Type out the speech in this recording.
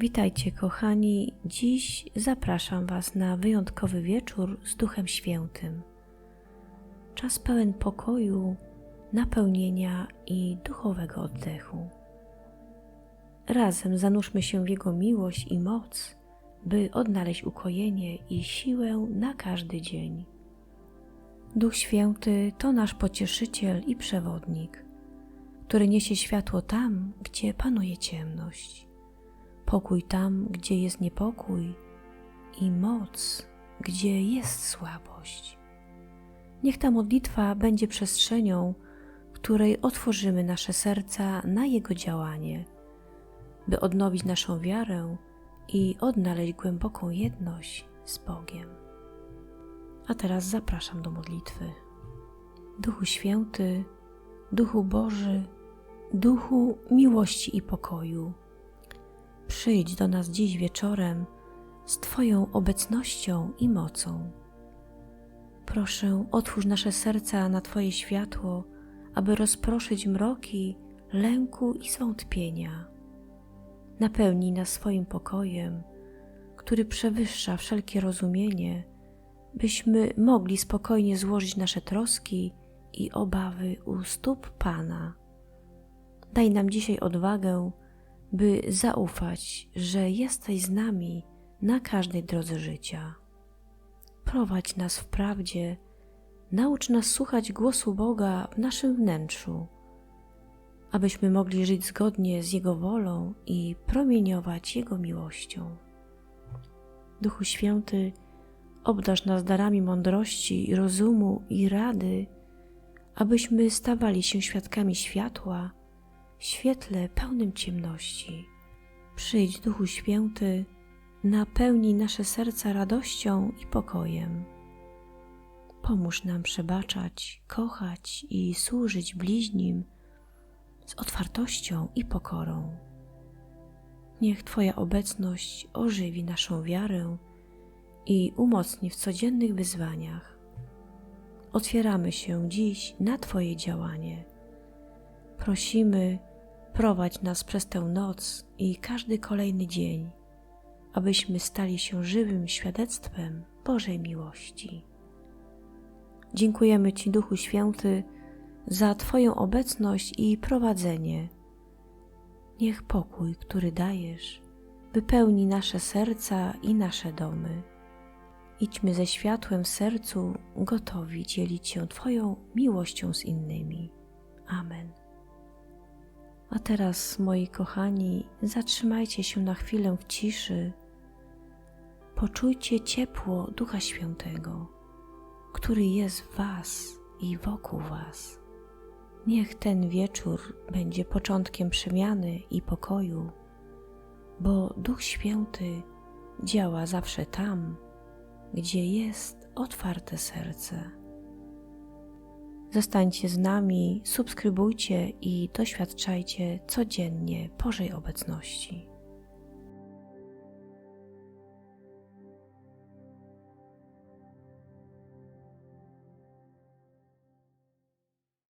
Witajcie, kochani. Dziś zapraszam Was na wyjątkowy wieczór z Duchem Świętym. Czas pełen pokoju, napełnienia i duchowego oddechu. Razem zanurzmy się w Jego miłość i moc, by odnaleźć ukojenie i siłę na każdy dzień. Duch Święty to nasz pocieszyciel i przewodnik, który niesie światło tam, gdzie panuje ciemność pokój tam, gdzie jest niepokój i moc, gdzie jest słabość. Niech ta modlitwa będzie przestrzenią, której otworzymy nasze serca na Jego działanie, by odnowić naszą wiarę i odnaleźć głęboką jedność z Bogiem. A teraz zapraszam do modlitwy. Duchu Święty, Duchu Boży, Duchu miłości i pokoju przyjdź do nas dziś wieczorem z Twoją obecnością i mocą. Proszę, otwórz nasze serca na Twoje światło, aby rozproszyć mroki lęku i zwątpienia. Napełnij nas swoim pokojem, który przewyższa wszelkie rozumienie, byśmy mogli spokojnie złożyć nasze troski i obawy u stóp Pana. Daj nam dzisiaj odwagę, by zaufać, że jesteś z nami na każdej drodze życia. Prowadź nas w prawdzie, naucz nas słuchać głosu Boga w naszym wnętrzu, abyśmy mogli żyć zgodnie z Jego wolą i promieniować Jego miłością. Duchu Święty, obdarz nas darami mądrości, rozumu i rady, abyśmy stawali się świadkami światła, świetle pełnym ciemności. Przyjdź, Duchu Święty, napełnij nasze serca radością i pokojem. Pomóż nam przebaczać, kochać i służyć bliźnim z otwartością i pokorą. Niech Twoja obecność ożywi naszą wiarę i umocni w codziennych wyzwaniach. Otwieramy się dziś na Twoje działanie. Prosimy, prowadź nas przez tę noc i każdy kolejny dzień, abyśmy stali się żywym świadectwem Bożej miłości. Dziękujemy Ci, Duchu Święty, za Twoją obecność i prowadzenie. Niech pokój, który dajesz, wypełni nasze serca i nasze domy. Idźmy ze światłem w sercu, gotowi dzielić się Twoją miłością z innymi. Amen. A teraz, moi kochani, zatrzymajcie się na chwilę w ciszy. Poczujcie ciepło Ducha Świętego, który jest w Was i wokół Was. Niech ten wieczór będzie początkiem przemiany i pokoju, bo Duch Święty działa zawsze tam, gdzie jest otwarte serce. Zostańcie z nami, subskrybujcie i doświadczajcie codziennie Bożej obecności.